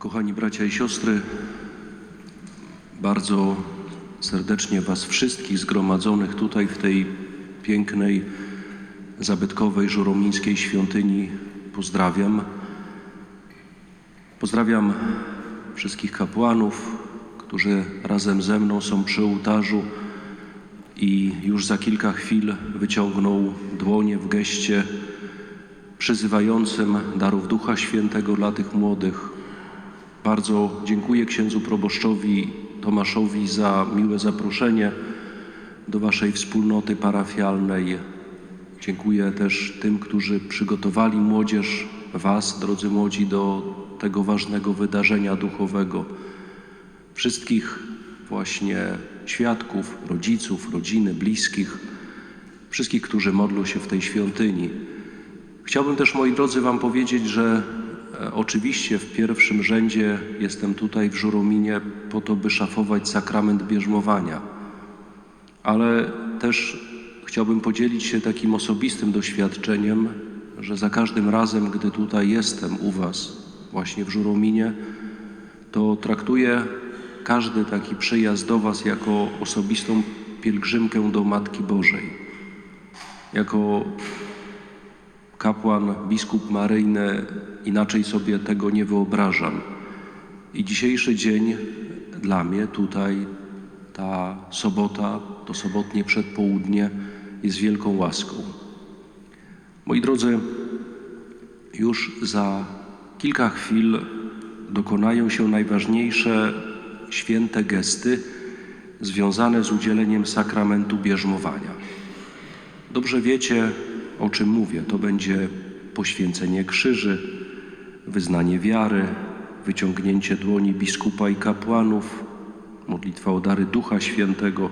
Kochani bracia i siostry, bardzo serdecznie Was wszystkich zgromadzonych tutaj w tej pięknej, zabytkowej żuromińskiej świątyni pozdrawiam. Pozdrawiam wszystkich kapłanów, którzy razem ze mną są przy ołtarzu i już za kilka chwil wyciągną dłonie w geście przyzywającym darów Ducha Świętego dla tych młodych. Bardzo dziękuję księdzu proboszczowi Tomaszowi za miłe zaproszenie do Waszej wspólnoty parafialnej. Dziękuję też tym, którzy przygotowali młodzież, Was, drodzy młodzi, do tego ważnego wydarzenia duchowego. Wszystkich właśnie świadków, rodziców, rodziny, bliskich, wszystkich, którzy modlą się w tej świątyni. Chciałbym też, moi drodzy, Wam powiedzieć, że oczywiście w pierwszym rzędzie jestem tutaj w Żurominie po to, by szafować sakrament bierzmowania, ale też chciałbym podzielić się takim osobistym doświadczeniem, że za każdym razem, gdy tutaj jestem u Was, właśnie w Żurominie, to traktuję każdy taki przyjazd do Was jako osobistą pielgrzymkę do Matki Bożej, jako kapłan, biskup maryjny, inaczej sobie tego nie wyobrażam. I dzisiejszy dzień dla mnie tutaj, ta sobota, to sobotnie przedpołudnie jest wielką łaską. Moi drodzy, już za kilka chwil dokonają się najważniejsze święte gesty związane z udzieleniem sakramentu bierzmowania. Dobrze wiecie, o czym mówię. To będzie poświęcenie krzyży, wyznanie wiary, wyciągnięcie dłoni biskupa i kapłanów, modlitwa o dary Ducha Świętego,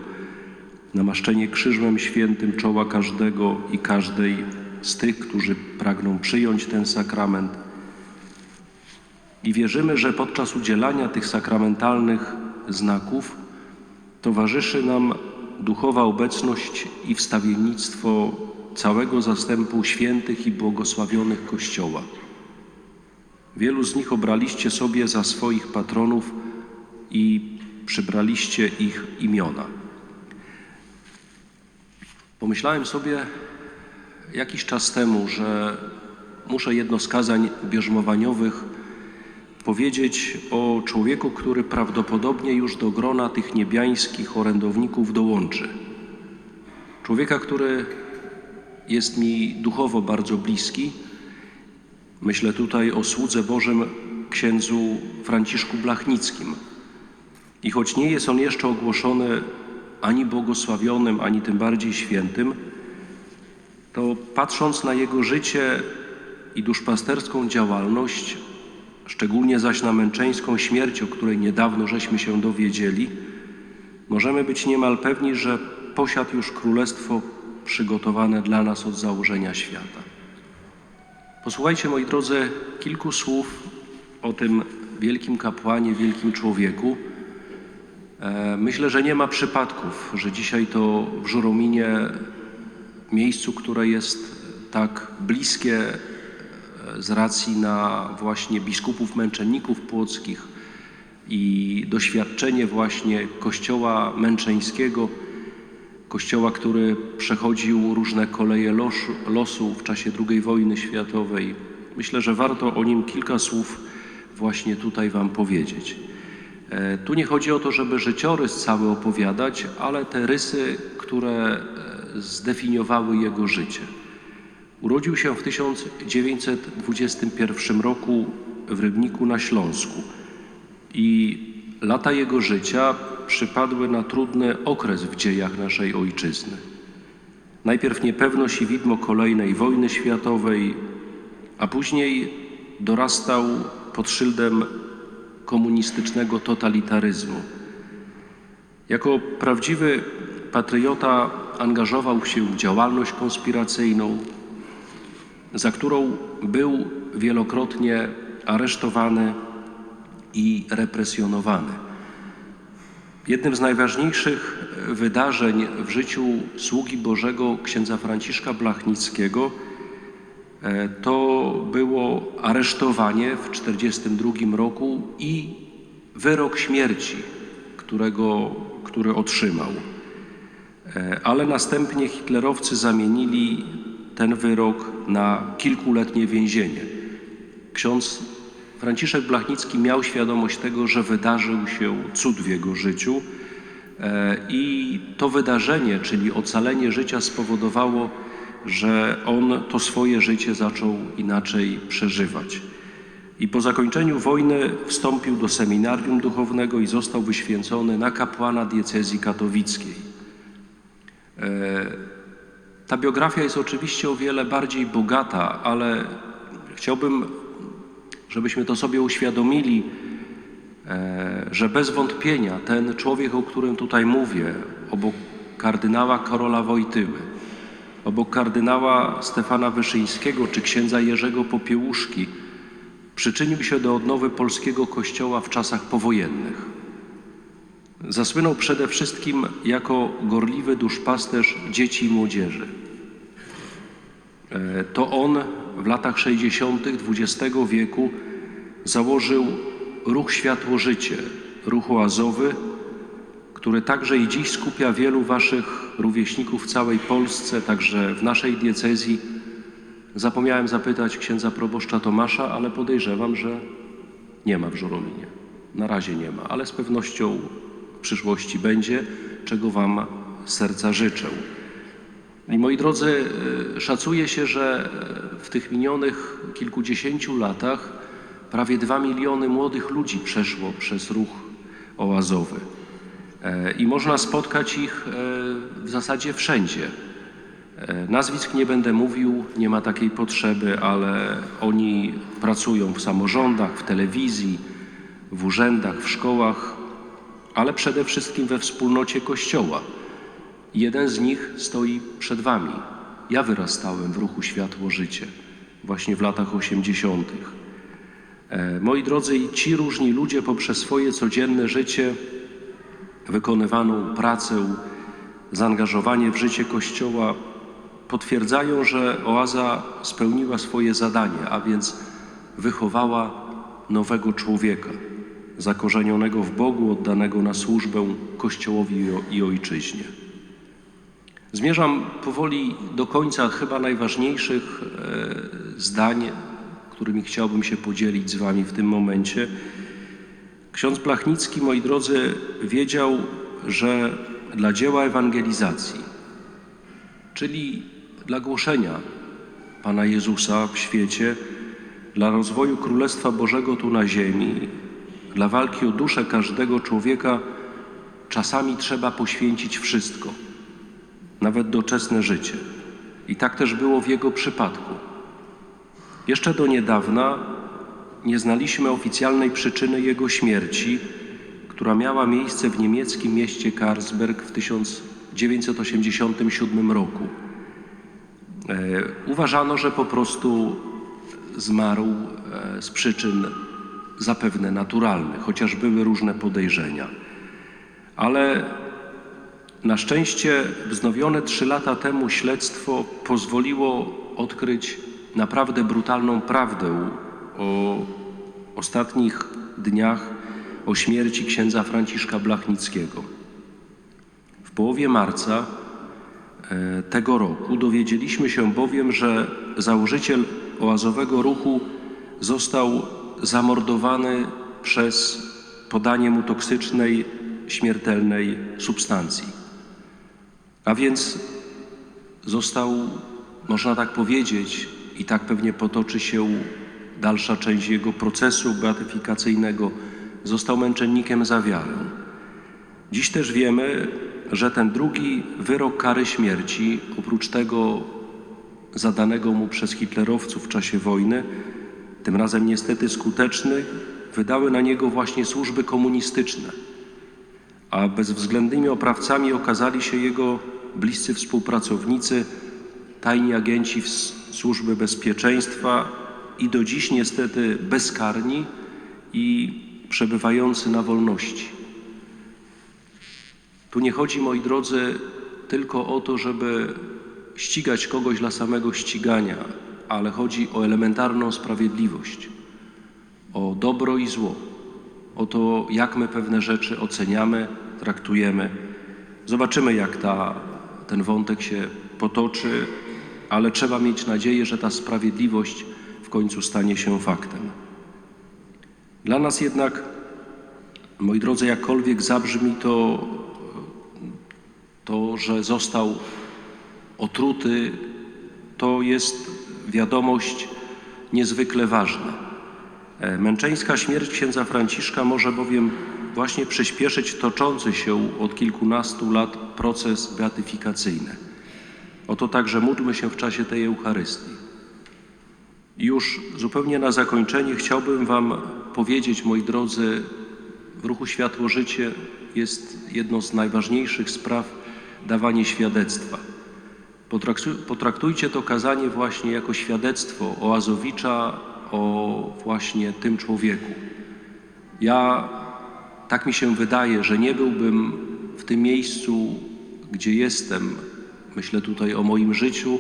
namaszczenie krzyżem świętym czoła każdego i każdej z tych, którzy pragną przyjąć ten sakrament. I wierzymy, że podczas udzielania tych sakramentalnych znaków towarzyszy nam duchowa obecność i wstawiennictwo całego zastępu świętych i błogosławionych Kościoła. Wielu z nich obraliście sobie za swoich patronów i przybraliście ich imiona. Pomyślałem sobie jakiś czas temu, że muszę jedno z kazań bierzmowaniowych powiedzieć o człowieku, który prawdopodobnie już do grona tych niebiańskich orędowników dołączy. Człowieka, który jest mi duchowo bardzo bliski. Myślę tutaj o słudze Bożym księdzu Franciszku Blachnickim. I choć nie jest on jeszcze ogłoszony ani błogosławionym, ani tym bardziej świętym, to patrząc na jego życie i duszpasterską działalność, szczególnie zaś na męczeńską śmierć, o której niedawno żeśmy się dowiedzieli, możemy być niemal pewni, że posiadł już królestwo przygotowane dla nas od założenia świata. Posłuchajcie, moi drodzy, kilku słów o tym wielkim kapłanie, wielkim człowieku. E, Myślę, że nie ma przypadków, że dzisiaj to w Żurominie, miejscu, które jest tak bliskie e, z racji na właśnie biskupów męczenników płockich i doświadczenie właśnie kościoła męczeńskiego, kościoła, który przechodził różne koleje losu, w czasie II wojny światowej. Myślę, że warto o nim kilka słów właśnie tutaj Wam powiedzieć. E, Tu nie chodzi o to, żeby życiorys cały opowiadać, ale te rysy, które e, zdefiniowały jego życie. Urodził się w 1921 roku w Rybniku na Śląsku i lata jego życia przypadły na trudny okres w dziejach naszej ojczyzny. Najpierw niepewność i widmo kolejnej wojny światowej, a później dorastał pod szyldem komunistycznego totalitaryzmu. Jako prawdziwy patriota angażował się w działalność konspiracyjną, za którą był wielokrotnie aresztowany i represjonowany. Jednym z najważniejszych wydarzeń w życiu sługi Bożego księdza Franciszka Blachnickiego e, to było aresztowanie w 1942 roku i wyrok śmierci, którego, który otrzymał. E, Ale następnie hitlerowcy zamienili ten wyrok na kilkuletnie więzienie. Ksiądz Franciszek Blachnicki miał świadomość tego, że wydarzył się cud w jego życiu e, i to wydarzenie, czyli ocalenie życia spowodowało, że on to swoje życie zaczął inaczej przeżywać. I po zakończeniu wojny wstąpił do seminarium duchownego i został wyświęcony na kapłana diecezji katowickiej. Ta biografia jest oczywiście o wiele bardziej bogata, ale chciałbym, żebyśmy to sobie uświadomili, e, że bez wątpienia ten człowiek, o którym tutaj mówię, obok kardynała Karola Wojtyły, obok kardynała Stefana Wyszyńskiego czy księdza Jerzego Popiełuszki, przyczynił się do odnowy polskiego kościoła w czasach powojennych. Zasłynął przede wszystkim jako gorliwy duszpasterz dzieci i młodzieży. E, To on w latach 60. XX wieku założył ruch Światło Życie, ruch oazowy, który także i dziś skupia wielu waszych rówieśników w całej Polsce, także w naszej diecezji. Zapomniałem zapytać księdza proboszcza Tomasza, ale podejrzewam, że nie ma w Żurominie. Na razie nie ma, ale z pewnością w przyszłości będzie, czego Wam z serca życzę. I moi drodzy, e, szacuje się, że e, w tych minionych kilkudziesięciu latach prawie dwa miliony młodych ludzi przeszło przez ruch oazowy. E, I można spotkać ich w zasadzie wszędzie. Nazwisk nie będę mówił, nie ma takiej potrzeby, ale oni pracują w samorządach, w telewizji, w urzędach, w szkołach, ale przede wszystkim we wspólnocie Kościoła. Jeden z nich stoi przed Wami. Ja wyrastałem w ruchu Światło Życie, właśnie w latach 80. E, Moi drodzy, ci różni ludzie poprzez swoje codzienne życie, wykonywaną pracę, zaangażowanie w życie Kościoła potwierdzają, że oaza spełniła swoje zadanie, a więc wychowała nowego człowieka, zakorzenionego w Bogu, oddanego na służbę Kościołowi i Ojczyźnie. Zmierzam powoli do końca chyba najważniejszych e, zdań, którymi chciałbym się podzielić z Wami w tym momencie. Ksiądz Blachnicki, moi drodzy, wiedział, że dla dzieła ewangelizacji, czyli dla głoszenia Pana Jezusa w świecie, dla rozwoju Królestwa Bożego tu na ziemi, dla walki o duszę każdego człowieka, czasami trzeba poświęcić wszystko, nawet doczesne życie. I tak też było w jego przypadku. Jeszcze do niedawna nie znaliśmy oficjalnej przyczyny jego śmierci, która miała miejsce w niemieckim mieście Karlsberg w 1987 roku. E, Uważano, że po prostu zmarł e, z przyczyn zapewne naturalnych, chociaż były różne podejrzenia. Ale na szczęście wznowione trzy lata temu śledztwo pozwoliło odkryć naprawdę brutalną prawdę o ostatnich dniach o śmierci księdza Franciszka Blachnickiego. W połowie marca e, tego roku dowiedzieliśmy się bowiem, że założyciel oazowego ruchu został zamordowany przez podanie mu toksycznej, śmiertelnej substancji. A więc został, można tak powiedzieć, i tak pewnie potoczy się dalsza część jego procesu beatyfikacyjnego, został męczennikiem za wiarę. Dziś też wiemy, że ten drugi wyrok kary śmierci, oprócz tego zadanego mu przez hitlerowców w czasie wojny, tym razem niestety skuteczny, wydały na niego właśnie służby komunistyczne a bezwzględnymi oprawcami okazali się jego bliscy współpracownicy, tajni agenci służby bezpieczeństwa i do dziś niestety bezkarni i przebywający na wolności. Tu nie chodzi, moi drodzy, tylko o to, żeby ścigać kogoś dla samego ścigania, ale chodzi o elementarną sprawiedliwość, o dobro i zło, o to, jak my pewne rzeczy oceniamy, traktujemy. Zobaczymy, jak ta, ten wątek się potoczy, ale trzeba mieć nadzieję, że ta sprawiedliwość w końcu stanie się faktem. Dla nas jednak, moi drodzy, jakkolwiek zabrzmi to, to że został otruty, to jest wiadomość niezwykle ważna. E, Męczeńska śmierć księdza Franciszka może bowiem właśnie przyspieszyć toczący się od kilkunastu lat proces beatyfikacyjny. Oto także módlmy się w czasie tej Eucharystii. Już zupełnie na zakończenie chciałbym Wam powiedzieć, moi drodzy, w ruchu Światło Życie jest jedną z najważniejszych spraw dawanie świadectwa. Potraktu- Potraktujcie to kazanie właśnie jako świadectwo o Azowicza, o właśnie tym człowieku. Ja, tak mi się wydaje, że nie byłbym w tym miejscu, gdzie jestem, myślę tutaj o moim życiu,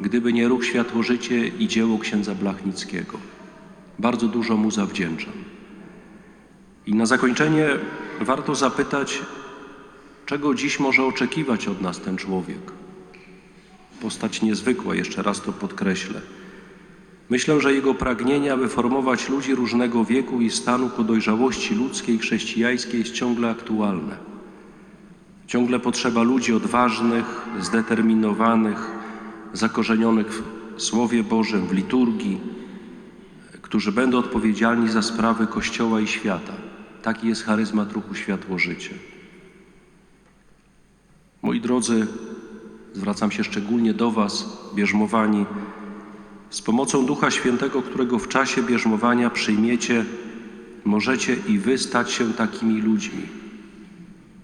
gdyby nie ruch Światło Życie i dzieło księdza Blachnickiego. Bardzo dużo mu zawdzięczam. I na zakończenie warto zapytać, czego dziś może oczekiwać od nas ten człowiek. Postać niezwykła, jeszcze raz to podkreślę. Myślę, że jego pragnienie, aby formować ludzi różnego wieku i stanu ku dojrzałości ludzkiej i chrześcijańskiej jest ciągle aktualne. Ciągle potrzeba ludzi odważnych, zdeterminowanych, zakorzenionych w Słowie Bożym, w liturgii, którzy będą odpowiedzialni za sprawy Kościoła i świata. Taki jest charyzmat ruchu Światło Życie. Moi drodzy, zwracam się szczególnie do Was, bierzmowani, z pomocą Ducha Świętego, którego w czasie bierzmowania przyjmiecie, możecie i Wy stać się takimi ludźmi.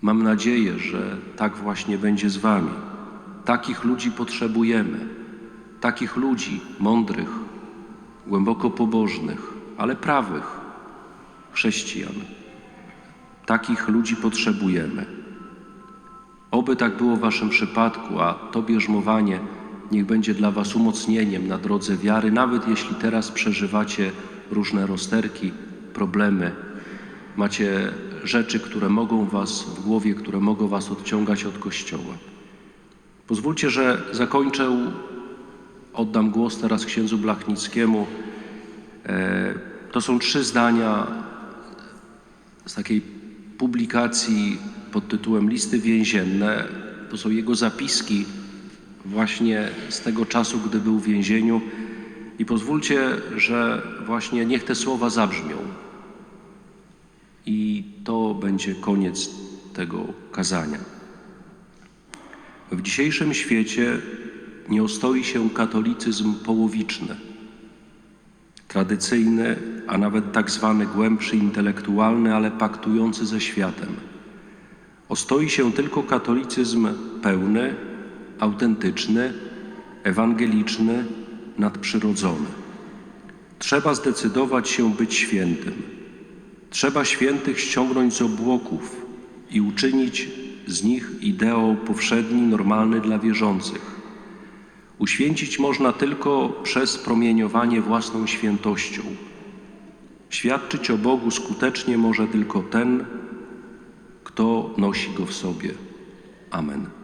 Mam nadzieję, że tak właśnie będzie z Wami. Takich ludzi potrzebujemy. Takich ludzi mądrych, głęboko pobożnych, ale prawych chrześcijan. Takich ludzi potrzebujemy. Oby tak było w Waszym przypadku, a to bierzmowanie niech będzie dla Was umocnieniem na drodze wiary, nawet jeśli teraz przeżywacie różne rozterki, problemy, macie rzeczy, które mogą Was w głowie, które mogą Was odciągać od Kościoła. Pozwólcie, że zakończę, oddam głos teraz księdzu Blachnickiemu. E, To są trzy zdania z takiej publikacji pod tytułem Listy więzienne. To są jego zapiski właśnie z tego czasu, gdy był w więzieniu. I pozwólcie, że właśnie niech te słowa zabrzmią. I to będzie koniec tego kazania. W dzisiejszym świecie nie ostoi się katolicyzm połowiczny, tradycyjny, a nawet tak zwany głębszy intelektualny, ale paktujący ze światem. Ostoi się tylko katolicyzm pełny, autentyczny, ewangeliczny, nadprzyrodzony. Trzeba zdecydować się być świętym. Trzeba świętych ściągnąć z obłoków i uczynić z nich ideał powszedni, normalny dla wierzących. Uświęcić można tylko przez promieniowanie własną świętością. Świadczyć o Bogu skutecznie może tylko ten, kto nosi go w sobie. Amen.